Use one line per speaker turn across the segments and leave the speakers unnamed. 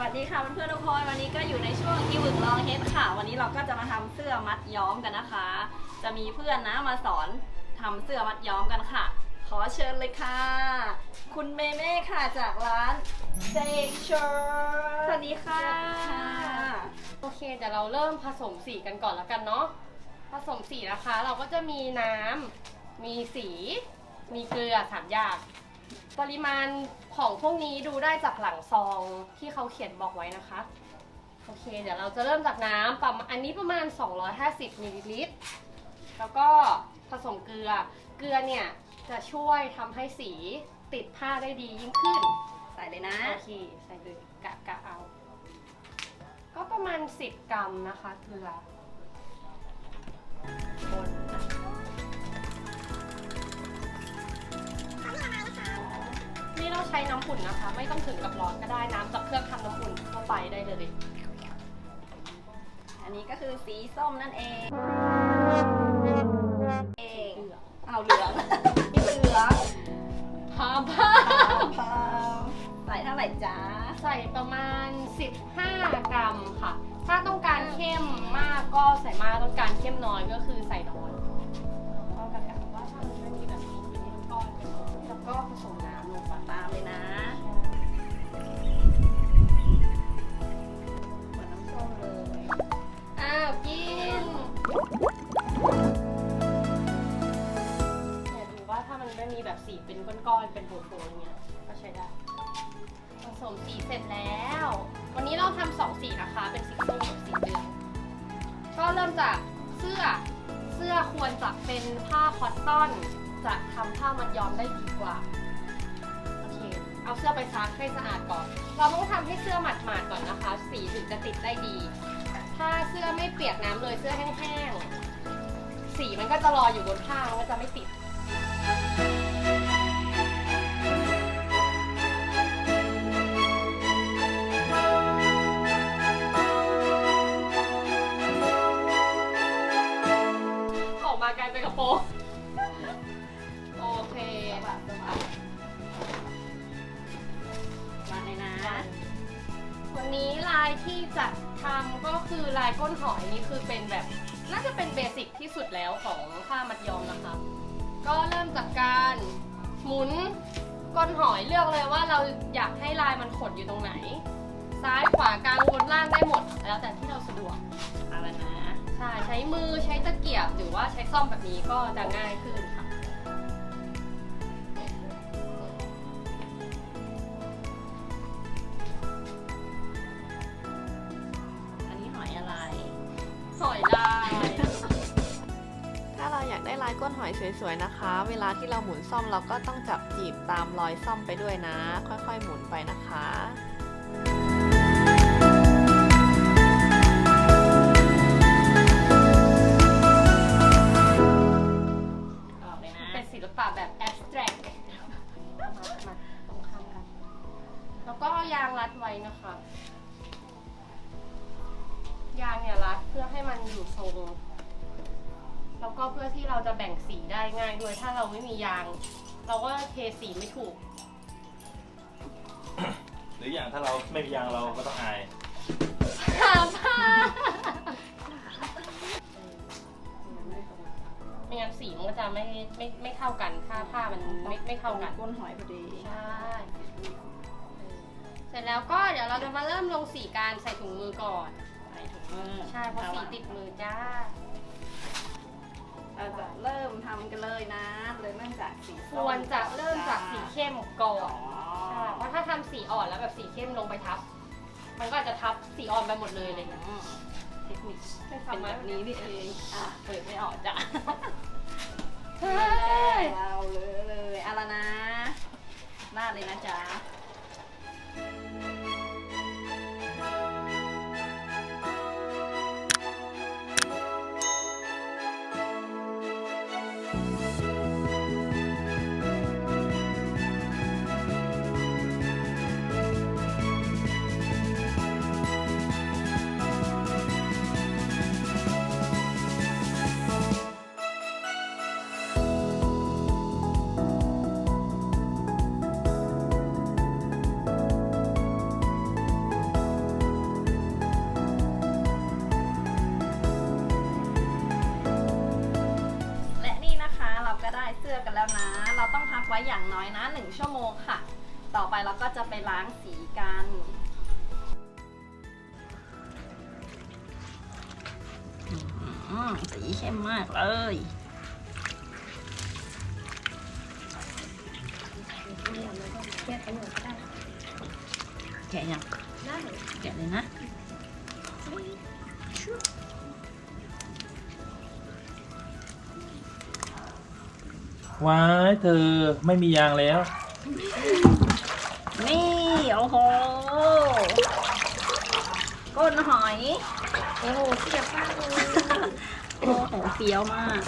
วัสดีค่ะเพื่อนๆทุกคนวันนี้ก็อยู่ในช่วงอีวึกลองเฮดค่ะ วันนี้เราก็จะมาทำเสื้อมัดย้อมกันนะคะ จะมีเพื่อนนะมาสอนทำเสื้อมัดย้อมกันค่ะ ขอเชิญเลยค่ะ คุณเมเม่ค่ะจากร้านเซชสวัสดีค่ะ
โอเคเดี๋ยวเราเริ่มผสมสีกันก่อนแล้วกันเนาะผสมสีนะคะ เราก็จะมีน้ำมีสี มีเกลือสามอย่าง ปริมาณของพวกนี้ดูได้จากหลังซองที่เขาเขียนบอกไว้นะคะ โอเค เดี๋ยวเราจะเริ่มจากน้ำประมาณอันนี้ประมาณ 250มิลลิลิตร แล้วก็ผสมเกลือ เกลือเนี่ยจะช่วยทำให้สีติดผ้าได้ดียิ่งขึ้น
ใส่เลยนะ
โอเค ใส่เลยกะกะเอา ก็ประมาณ 10 กรัมนะคะเกลือคน นี่เราใช้น้ำอุ่นนะคะ ไม่ต้องถึงกับร้อนก็ได้น้ำจากเครื่องทำน้ำอุ่นเข้าไปได้เลย
อันนี้ก็คือสีส้มนั่นเองเอง
เกลือ
เอาเหลือง นี่เหลือง
พามผ้า
พามใส่เท่าไหร่จ๊ะ
ใส่ประมาณ 15 กรัมค่ะ ถ้าต้องการเข้มมากก็ใส่มากต้องการเข้มน้อยก็คือใส่น้อยก็กะกะว่าถ้ามันไม่มีแบบนี้เป็นก้อนเป็นแล้วก็ผสมน้ำ ลงไป
ตามเลยนะเหมือนน้ำส้มเลย
อ้าวกินเนี่ยดูว่าถ้ามันไม่มีแบบสีเป็นก้อนๆ เป็นโผล่ๆอย่างเงี้ย ก็ใช้ได้ ผสมสีเสร็จแล้ว วันนี้เราทำสองสีนะคะ เป็นสีส้มกับสีเหลือง ก็เริ่มจากเสื้อ เสื้อควรจะเป็นผ้าคอตตอน จะทำผ้ามัดย้อมได้ดีกว่าโอ เอาเสื้อไปซักให้สะอาดก่อน เราต้องทำให้เสื้อหมาดๆก่อนนะคะ สีถึงจะติดได้ดี ถ้าเสื้อไม่เปียกน้ำเลยเสื้อแห้งๆ สีมันก็จะลอยอยู่บนผ้ามันก็จะไม่ติดออกมากลายเป็นกระโปรงโอเค
สะบัดสะบั
วันนี้ลายที่จะทำก็คือลายก้นหอยนี่คือเป็นแบบ น่าจะเป็นเบสิกที่สุดแล้วของผ้ามัดย้อมนะคะ ก็เริ่มจากการหมุนก้นหอยเลือกเลยว่าเราอยากให้ลายมันขดอยู่ตรงไหน ซ้ายขวากลางบนล่างได้หมด แล้วแต่ที่เราสะดวก
เอาละนะ
ใช่ใช้มือใช้ตะเกียบหรือว่าใช้ซ่อมแบบนี้ก็จะง่ายขึ้นค่ะ
อยา
กได้ลายก้นหอยสวยๆนะคะ เวลาที่เราหมุนซ่อมเราก็ต้องจับจีบตามรอยซ่อมไปด้วยนะ ค่อยๆหมุนไปนะคะ
เป็
นศิลปะแบบแอสแตรกมามาตรงข้ามกัน แล้วก็เอายางรัดไว้นะคะ ยางเนี่ยรัดเพื่อให้มันอยู่ทรง แล้วก็เพื่อที่เราจะแบ่งสีได้ง่ายด้วย ถ้าเราไม่มียาง เราก็เทสีไม่ถูก
หรืออย่างถ้าเราไม่มียางเราก็ต้องอาย
หาผ้าไม่งั้นสีมันก็จะไม่ไม่ไม่เท่ากันถ้าผ้ามันไม่ไม่เท่ากัน
ก้นหอยพอดี
ใช่ เสร็จแล้วก็เดี๋ยวเราจะมาเริ่มลงสีการใส่ถุงมือก่อน
ใส่ถุงมือ
ใช่เพราะ
อ
สี
ล่
ติดมือจ้า
เราจะเริ่มทำกันเลยนะเลยเริ่มจากสี
ค
ส้ม
วรจะเริ่มจากสีเข้มก่อ
อ๋
น
อ
ใช่เพราะถ้าทำสีอ่อนแล้วแบบสีเข้มลงไปทับ มันก็อาจจะทับสีอ่อนไปหมดเลยอะไรอย่างเงี้ย
อืมเทคนิค
ไม่
เป็น
ทำ
แบ
แบบบ
นี้
นี้
นี่เองอะเปิดไม่ออกจ้ะ
เฮ้ย
เอาเลยเลยเอาละนะราดเลยนะจ๊ะ อย่างน้อยนะ 1 ชั่วโมงค่ะ ต่อไปเราก็จะไปล้างสีกันสีเข้มมากเลย
แค่ประโยชน์ก็ได้
แกะยังแกะเลยนะ
ว้ายเธอไม่มียางแล้ว
นี่ โอ้โห ก้นหอย
โอ้โหเสียบมากเลย
โอ้โหเฟี้ยวมาก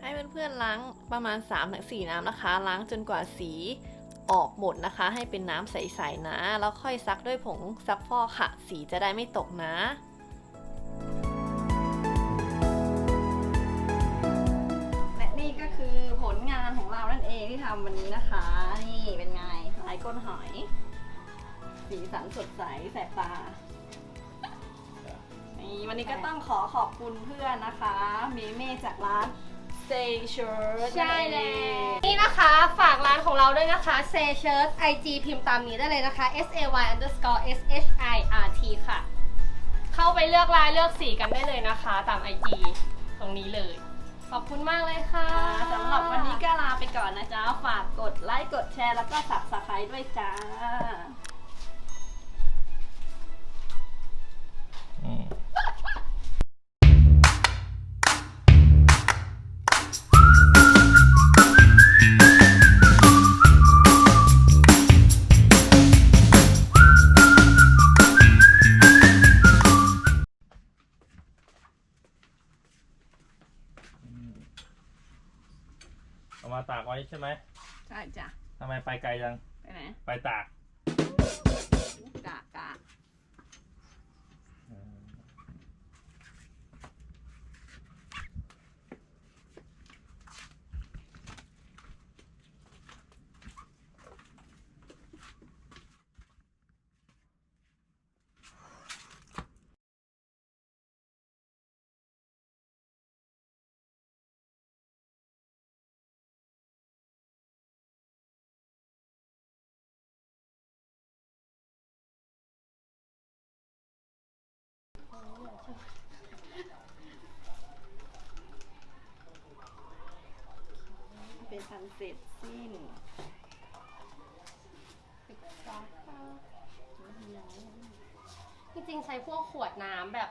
ให้เพื่อนๆล้างประมาณ 3-4 น้ำนะคะ ล้างจนกว่าสีออกหมดนะคะ ให้เป็นน้ำใสๆนะ แล้วค่อยซักด้วยผงซักฟอกค่ะ สีจะได้ไม่ตกนะ
และ ทำวันนี้นะคะ นี่เป็นไงลายก้นหอย สีสันสดใสแสบตานี่วันนี้ก็ต้องขอขอบคุณเพื่อนนะคะ เมเม่จากร้าน say Shirt
ใช่แล้วนี่นะคะฝากร้านของเราด้วยนะคะ s a y Shirt IG พิมพ์ตามนี้ได้เลยนะคะ S A Y underscore S H I R T ค่ะ เข้าไปเลือกลายเลือกสีกันได้เลยนะคะ ตาม IG ตรงนี้เลย ขอบคุณมากเลยค่ะ
สำหรับวันนี้ก็ลาไปก่อนนะจ๊ะ ฝากกดไลค์ กดแชร์ แล้วก็สับสไครต์ด้วยจ้า
อามาตากไว้ใช่ไหม
ใช่จ้ะ
ทำไมไปไกลจัง
ไปไหน
ไปตาก
กะกะ
อืม
เป็นทันเสร็จสิ้น
จริงๆใช้พวกขวดน้ำแบบ